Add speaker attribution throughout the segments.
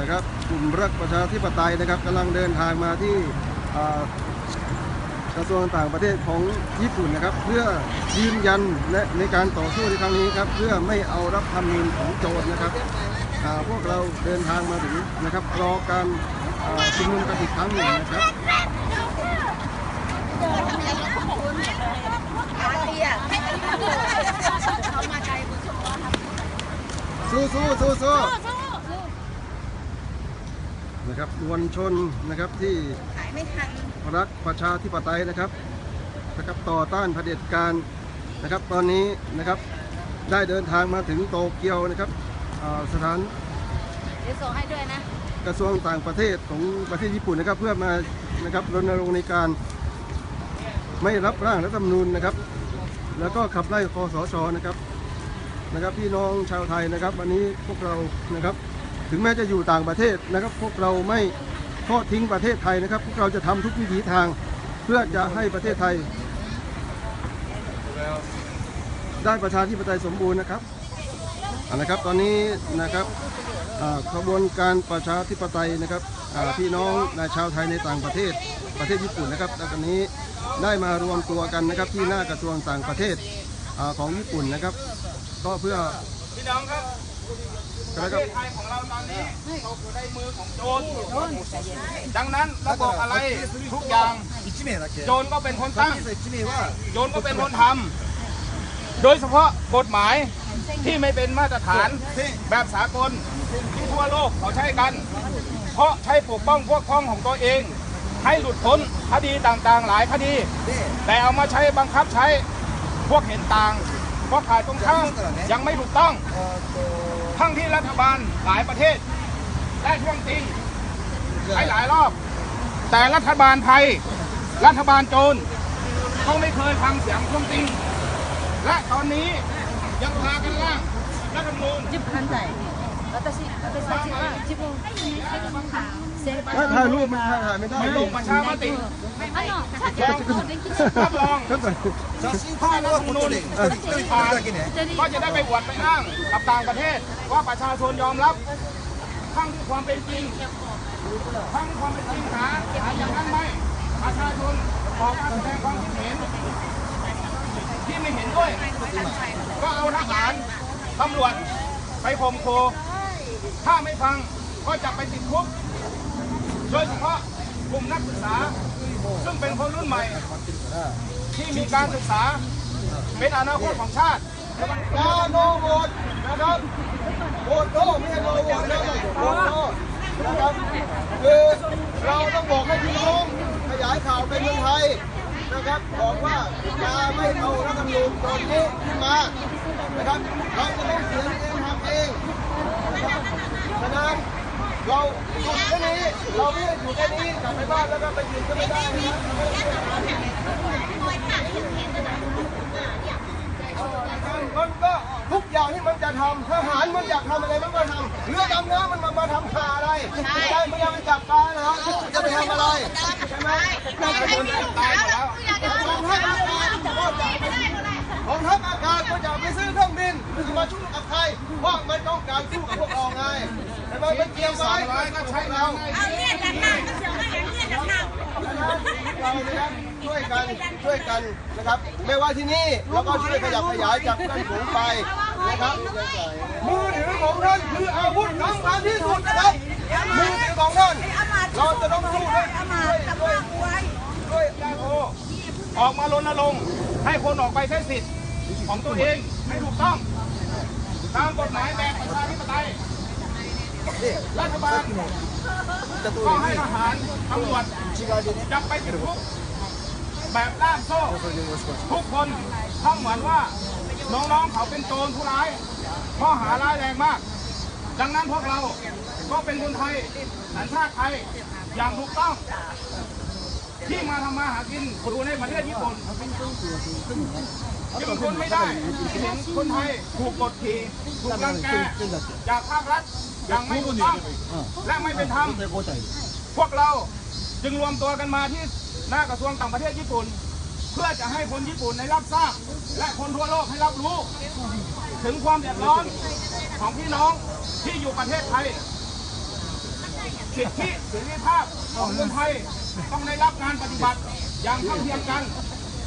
Speaker 1: นะครับกลุ่มรักประชาธิปไตยนะครับกำลังเดินทางมาที่กระทรวงต่างประเทศของญี่ปุ่นนะครับ เพื่อยืนยันและในการต่อสู้ในครั้งนี้ครับเพื่อไม่เอารับธรรมนูญของโจรนะครับพวกเราเดินทางมาถึงนะครับรอการชุมนุมกันอีกครั้งหนึ่งนะครับสู้สู้สู้สู้ นะครับมวลชนนะครับที่รักประชาธิปไตยนะครับนะครับต่อต้านเผด็จการนะครับ ตอนนี้นะครับได้เดินทางมาถึงโตเกียวนะครับอ่าสถาน
Speaker 2: เดี๋ยวส่งให้ด้วยนะ
Speaker 1: กระทรวงต่างประเทศของประเทศญี่ปุ่นนะครับ เพื่อมานะครับรณรงค์ในการไม่รับร่างรัฐธรรมนูญนะครับ แล้วก็ขับไล่คอสชนะครับนะครับ พี่น้องชาวไทยนะครับ วันนี้พวกเรานะครับ ถึงแม้จะอยู่ต่างประเทศนะครับ พวกเราไม่ทอดทิ้งประเทศไทยนะครับ พวกเราจะทำทุกวิถีทางเพื่อจะให้ประเทศไทย ได้ประชาธิปไตยสมบูรณ์นะครับเอาละครับตอนนี้นะครับขบวนการประชาธิปไตยนะครับพี่น้องในชาวไทยในต่างประเทศประเทศญี่ปุ่นนะครับตอนนี้ได้มารวมตัวกันนะครับที่หน้ากระทรวงต่างประเทศอของญี่ปุ่นนะครับ ก็เพื่อ
Speaker 3: พี่น้องครับ ประเทศไทยของเราตอนนี้ตกอยู่ในมือของโจรดังนั้นระบบอะไรทุกอย่างโจรก็เป็นคนตั้งโจรก็เป็นคนทำโดยเฉพาะกฎหมายที่ไม่เป็นมาตรฐานแบบสากลที่ทั่วโลกเขาใช้กัน เพราะใช้ปกป้องพวกพ้องของตัวเอง ให้หลุดพ้นคดีต่างๆ หลายคดี แต่เอามาใช้บังคับใช้พวกเห็นต่างพวกขายตรงข้ามยังไม่ถูกต้อง ทั้งที่รัฐบาลหลายประเทศ ได้ช่วงจริงใช้หลายรอบ แต่รัฐบาลไทย รัฐบาลโจรเขาไม่เคยฟังเสียงช่วงจริง และตอนนี้ยังพากันล่างรัฐธรรมนูญ
Speaker 2: 10分台 私私たちは自分先
Speaker 1: ถ้าถ่ายรูปมันถ่ายถ่ายไม่ได้
Speaker 3: ไม่ลงประชามติ
Speaker 2: あの社長の電気
Speaker 3: รับรอง
Speaker 1: ครับ
Speaker 4: 写真撮るのはここで1人1人撮るだけね
Speaker 3: ก็จะได้ไปอวดไปอ้างกับต่างประเทศ ว่าประชาชนยอมรับทั้งที่ความเป็นจริงทั้งความเป็นจริงหาหาอย่างนั้นไหมประชาชนขอการแสดงความคิดเห็น ที่ไม่เห็นด้วย ก็เอาทหารตำรวจไปข่มโค ถ้าไม่ฟังก็จะไปติดคุก โดยเฉพาะกลุ่มนักศึกษา ซึ่งเป็นคนรุ่นใหม่ ที่มีการศึกษาเป็นอนาคตของชาติ
Speaker 1: ยาโนโหวตนะครับโหวตโนไม่ใช่โนโหวตนะครับโหวตโนนะครับคือเราต้องบอกให้พี่น้องขยายข่าวไปเมืองไทยนะครับบอกว่าจะไม่เอารัฐธรรมนูญตอนนี้ขึ้นมานะครับเราจะต้องเขียนเองทำเองนะครับ ฉะนั้นเราอยู่แค่นี้เราไม่ได้อยู่แค่นี้กลับไปบ้านแล้วก็ไปยืนก็ไม่ได้นะครับมันก็ทุกอย่างที่มันจะทำทหารมันอยากทำอะไรมันก็ทำเรือดำน้ำมันมามาทำข่าอะไรไม่ได้ไม่ได้ไปจับปลานะฮะจะไปทำอะไรใช่ไหมกองทัพอากาศก องทัพอากาศก็จะไปซื้อเครื่องบินมันจะมาชุบกับใครเพราะมันต้องการสู้กับพวกเราไงใช่ไหมมันเกี่ยวไว้ก็ใช้เราเรานะครับช่วยกันช่วยกันนะครับ ไม่ว่าที่นี่เราก็ช่วยขยับขยายจากเพื่อนฝูงไปนะครับมือถือของท่านคืออาวุธสำคัญที่สุดนะครับมือถือของท่านเราจะต้องสู้ด้วยด้วยด้วยด้วย
Speaker 3: โอ้ออกมารณรงค์ให้คนออกไปใช้สิทธิ์ ของตัวเองให้ถูกต้อง ตามกฎหมายแบบประชาธิปไตยรัฐบาลก็ให้ทหารตำรวจจับไปติดคุกแบบล่ามโซ่ทุกคนท่องเหมือนว่าน้องๆเขาเป็นโจรผู้ร้ายข้อหาร้ายแรงมาก ดังนั้นพวกเราก็เป็นคนไทยสัญชาติไทยอย่างถูกต้อง ที่มาทำมาหากินอยู่ในประเทศญี่ปุ่นยังคนไม่ได้ที่เห็นคนไทยถูกกดขี่ถูกรังแกจากภาครัฐอย่างไม่ถูกต้องและไม่เป็นธรรมพวกเราจึงรวมตัวกันมาที่หน้ากระทรวงต่างประเทศญี่ปุ่น เพื่อจะให้คนญี่ปุ่นได้รับทราบ และคนทั่วโลกให้รับรู้ ถึงความเดือดร้อนของพี่น้องที่อยู่ประเทศไทยสิทธิเสรีภาพของคนไทย ต้องได้รับการปฏิบัติอย่างเท่าเทียมกัน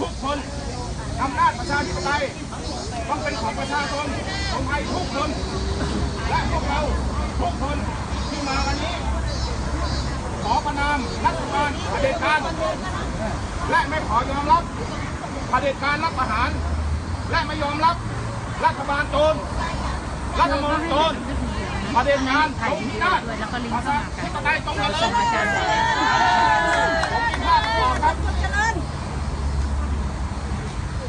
Speaker 3: ทุกคนอำนาจประชาธิปไตยต้องเป็นของประชาชนคนไทยทุกคน และพวกเราทุกคนที่มาวันนี้ ขอประนามรัฐบาลเผด็จการและไม่ขอยอมรับเผด็จการรัฐประหาร และไม่ยอมรับรัฐบาลโจรรัฐมนตรีโจร เผด็จการตรงที่นาศ
Speaker 2: ด้วยแล้วก็ลิงก์
Speaker 3: ประ
Speaker 2: เข้า
Speaker 3: ชา
Speaker 2: หากัน
Speaker 3: ธิปไตยตรงกันเลย
Speaker 2: ส่งอาจารย์ไป
Speaker 3: ผมมีภาพต่อครับ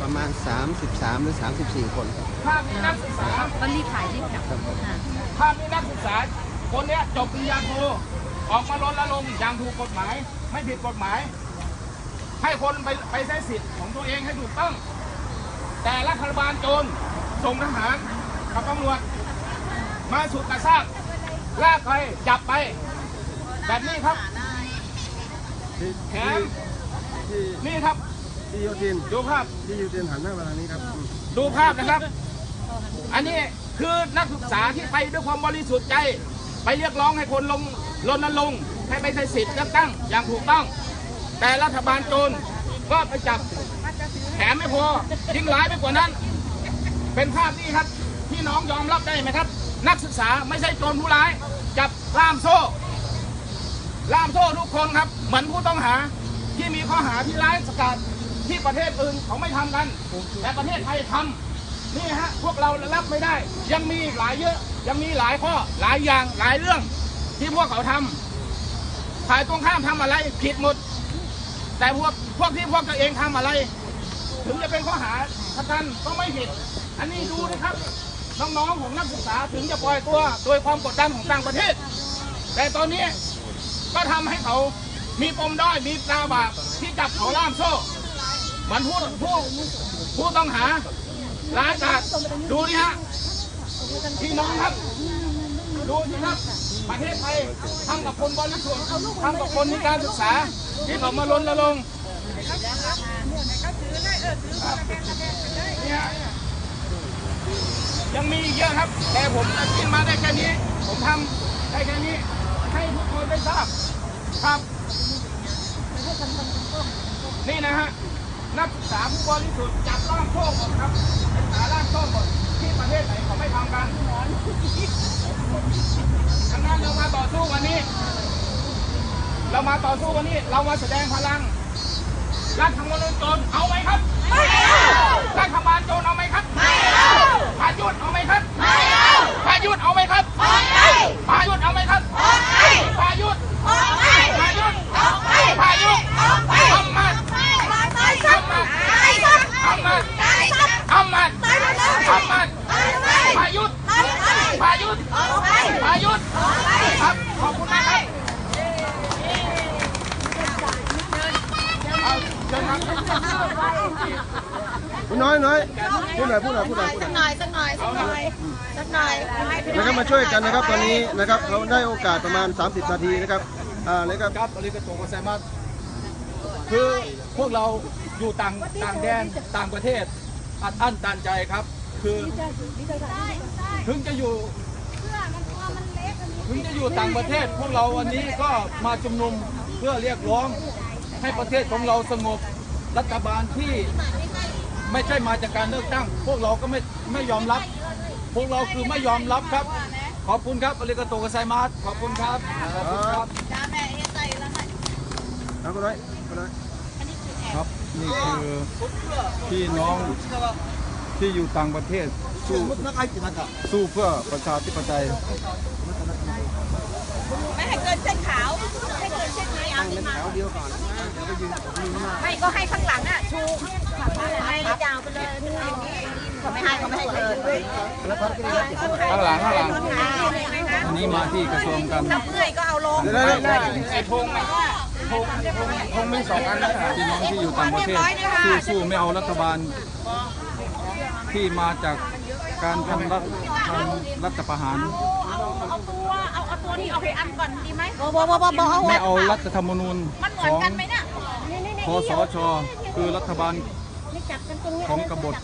Speaker 5: ประมาณ 33 หรือ 34 คน
Speaker 3: ภาพนี้นักศึกษา
Speaker 2: ก็รีบถ่ายรีบกลับอ่า
Speaker 3: ภาพนี้นักศึกษา คนเนี้ยจบปริญญาโทออกมารณรงค์อย่างถูกกฎหมาย ไม่ผิดกฎหมาย ให้คนไปไปใช้สิทธิ์ของตัวเองให้ถูกต้อง แต่รัฐบาลโจรส่งทหารกับตำรวจ มาสุดกระซากลากไปจับไป แบบนี้ครับแถมนี่ครับ
Speaker 5: พี่โยทิน
Speaker 3: ดูภาพ
Speaker 5: พี่โยทินหันหน้ามาทางนี้ครับ
Speaker 3: ดูภาพนะครับ อันนี้คือนักศึกษาที่ไปด้วยความบริสุทธิ์ใจ ไปเรียกร้องให้คนลงรณรงค์ให้ไปใช้สิทธิ์เลือกตั้งอย่างถูกต้อง แต่รัฐบาลโจรก็ไปจับแถมไม่พอยิ่งร้ายไปกว่านั้น เป็นภาพนี้ครับ พี่น้องยอมรับได้ไหมครับ นักศึกษาไม่ใช่โจรผู้ร้าย จับล่ามโซ่ ล่ามโซ่ทุกคนครับเหมือนผู้ต้องหาที่มีข้อหาที่ร้ายสกัดที่ประเทศอื่นเขาไม่ทำกัน แต่ประเทศไทยทำนี่ฮะพวกเรารับไม่ได้ ยังมีหลายเยอะ ยังมีหลายข้อหลายอย่างหลายเรื่อง ที่พวกเขาทำฝ่ายตรงข้ามทำอะไรผิดหมด แต่พวกพวกที่พวกตัวเองทำอะไร ถึงจะเป็นข้อหาทกันก็ไม่ผิด อันนี้ดูนะครับ น้องๆของนักศึกษาถึงจะปล่อยตัวโดยความกดดันของต่างประเทศ แต่ตอนนี้ก็ทำให้เขามีปมด้อยมีตาบาปที่จับเขาล่ามโซ่เหมือนผู้ผู้ผู้ต้องหาร้ายกาจดูนี่ฮะพี่น้องครับ ดูสิครับประเทศไทยทำกับคนบริสุทธิ์ทำกับคนมีการศึกษา ที่เขามารณรงค์เนี่ ยยังมีอีกเยอะครับ แต่ผมกินมาได้แค่นี้ ผมทำได้แค่นี้ ให้ทุกคนได้ทราบครับนี่นะฮะนักศึกษาผู้บริสุทธิ์จับล่ามโซ่หมดครับนักศึกษาล่ามโซ่หมดที่ประเทศไหนเขาไม่ทำกันดังนั้นเรามาต่อสู้วันนี้ เรามาต่อสู้วันนี้ เรามาแสดงพลังรัฐมนูญโจรเอาไหมครับไม่เอารัฐบาลโจรเอาไหมครับไม่เอา พายุดเอาไหมครับไม่เอาพายุดเอาไหมครับไม่เอาพายุดเอาไหมครับไม่เอาพายุดพายุดพายุดทำมันทำมันทำมันทำมันทำมันพายุดพายุดพายุดครับขอบคุณนะครับเอาเชิญครับ
Speaker 5: พี่น้อยน้อย พูดหน่อยพูดหน่อยพูดหน่อยพูดห
Speaker 6: สั
Speaker 5: น่
Speaker 6: ก
Speaker 5: อย
Speaker 6: หน่อยสักหน่อยสักหน่อยสักหน่อย
Speaker 5: นะครับมาช่วยกันนะครับตอนนี้นะครับเขาได้โอกาสประมาณ 30 นาทีนะครับอ่าเลยครับ
Speaker 7: ครับอาริกาโตโกไซมัสคือพวกเราอยู่ต่างต่างแดนต่างประเทศอัดอั้นตันใจครับ คือถึงจะอยู่ถึงจะอยู่ต่างประเทศ พวกเราวันนี้ก็มาชุมนุมเพื่อเรียกร้องให้ประเทศของเราสงบรัฐบาลที่ ไม่ใช่ มาจากการเลือกตั้ง พวกเราก็ไม่ไม่ยอมรับ พวกเราคือไม่ยอมรับครับ ขอบคุณครับอาริกาโตโกไซมัสขอบคุณครับขอบคุณครับ
Speaker 5: เอาคุณน้อยคุณน้อย
Speaker 7: ครับนี่คือพี่น้องที่อยู่ต่างประเทศสู้สู้เพื่อประชาธิปไตย
Speaker 6: ไม่ให้เกินเส้นขาวให้เกินเส้นนี้เอาขึ้นมา
Speaker 5: เอาเดียวก่อน
Speaker 6: ไม่ก็ให้ข้างหลังอะชูให้ยาวไปเลย เขาไม่ให้เขาไม่ให้เกิน
Speaker 7: ข้างหลังข้างหลังอันนี้มาที่กระทรวงการ
Speaker 6: ถ้าเมื่อยก็เอาลง
Speaker 5: เดี๋ยวได้ได้
Speaker 3: ไอ้ธงอะธงธงธงมีสองอันนะ
Speaker 7: พี่น้องที่อยู่ต่างประเทศที่สู้ไม่เอารัฐบาล ที่มาจากการทำรัฐทำรัฐประหาร
Speaker 6: เอาตัว เอาเอาตัวที่เอาไปอันก่อนดีไหมบ่บ่บ่บ่เอา
Speaker 7: ไม่เอารัฐธรรมนูญ
Speaker 6: มันเห
Speaker 7: ข
Speaker 6: มือน
Speaker 7: อง
Speaker 6: กันไหมเนี่ย
Speaker 7: คอสช คือรัฐบาลของกบฏ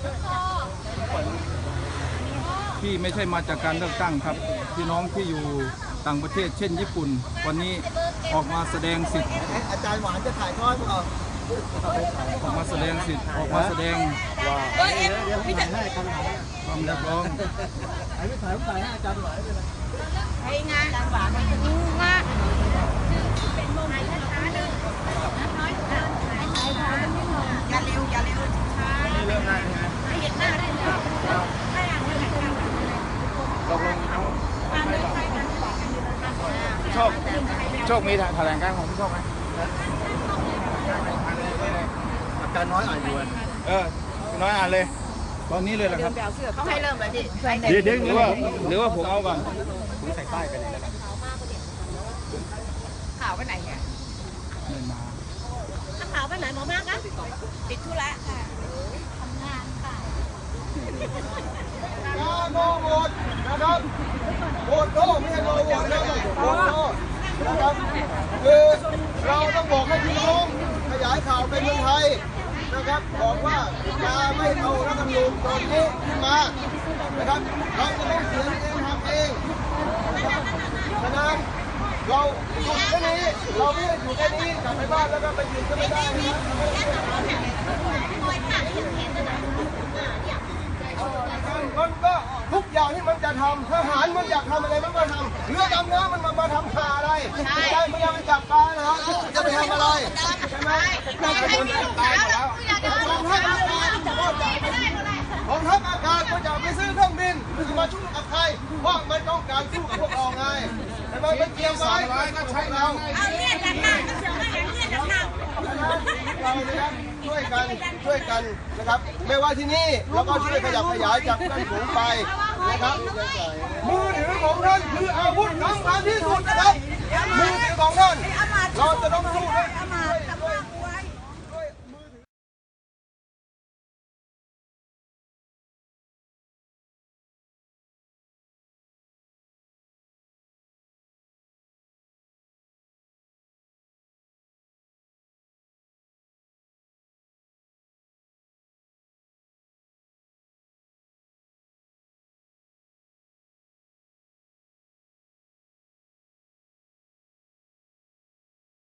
Speaker 7: ที่ไม่ใช่มาจากการเลือกตั้งครับ พี่น้องที่อยู่ต่างประเทศเช่นญี่ปุ่น วันนี้ออกมาแสดงสิทธิ์
Speaker 1: อาจารย์หวานจะถ่ายทอดเปล่า
Speaker 7: ออกมาแสดงสิทธิ์ออกมาแสดงความเรียกร้อง
Speaker 6: ไอ้งานหวานมันจะดูงาอย่าเร็วอย่าเร็วช้าให้เห็นหน้าได้เลยให้อ่านเรื่องไหนกัน
Speaker 3: โชคโชคมีแถลงการณ์ของพี่โชคไหม
Speaker 1: อาจารย์น้อยอ่านอยู่
Speaker 3: เออพี่น้อยอ่านเลย
Speaker 7: ตอนนี้เลยเหรอครับ
Speaker 6: เขาให้เริ่มเลยพี่
Speaker 3: เดี๋ยวเดี๋ยวหรือว่าหรือว่าผมเอาก่อน
Speaker 6: ข่าวไปไหนเนี่ยข่าวไปไหนหมอมากนะติดธุระค่ะ
Speaker 1: กาโนโหวตนะครับโหวตโนไม่ใช่โนโหวตนะครับโหวตโนนะครับคือเราต้องบอกให้พี่น้องขยายข่าวไปเมืองไทยนะครับบอกว่าจะไม่เอารัฐธรรมนูญตอนนี้ขึ้นมานะครับเราจะต้องเขียเองทำเองฉะนั้นเราอยู่แค่นี้เราไม่ได้อยู่แค่นี้กลับไปบ้านแล้วก็ไปยืนก็ไม่ได้นะครับ ของทัพอากาศก็จะไปซื้อเครื่องบินมันจะมาช่วยกับใครว่ามันต้องการสู้กับพวกเราไงแต่มันเป็นเตรียมไว้
Speaker 3: ก็ใช้
Speaker 1: เรา
Speaker 6: เรียจัดหนักเสียงไม่อย่าเนี่ยจัดหนัก
Speaker 1: ช่วยกันช่วยกันนะครับ ไม่ว่าที่นี่แล้วก็ช่วยขยับขยายจากต้นถูงไปนะครับมือถือของท่านคืออาวุธสำคัญที่สุดนะครับมือถือของท่านเราจะต้องสู้ด้วย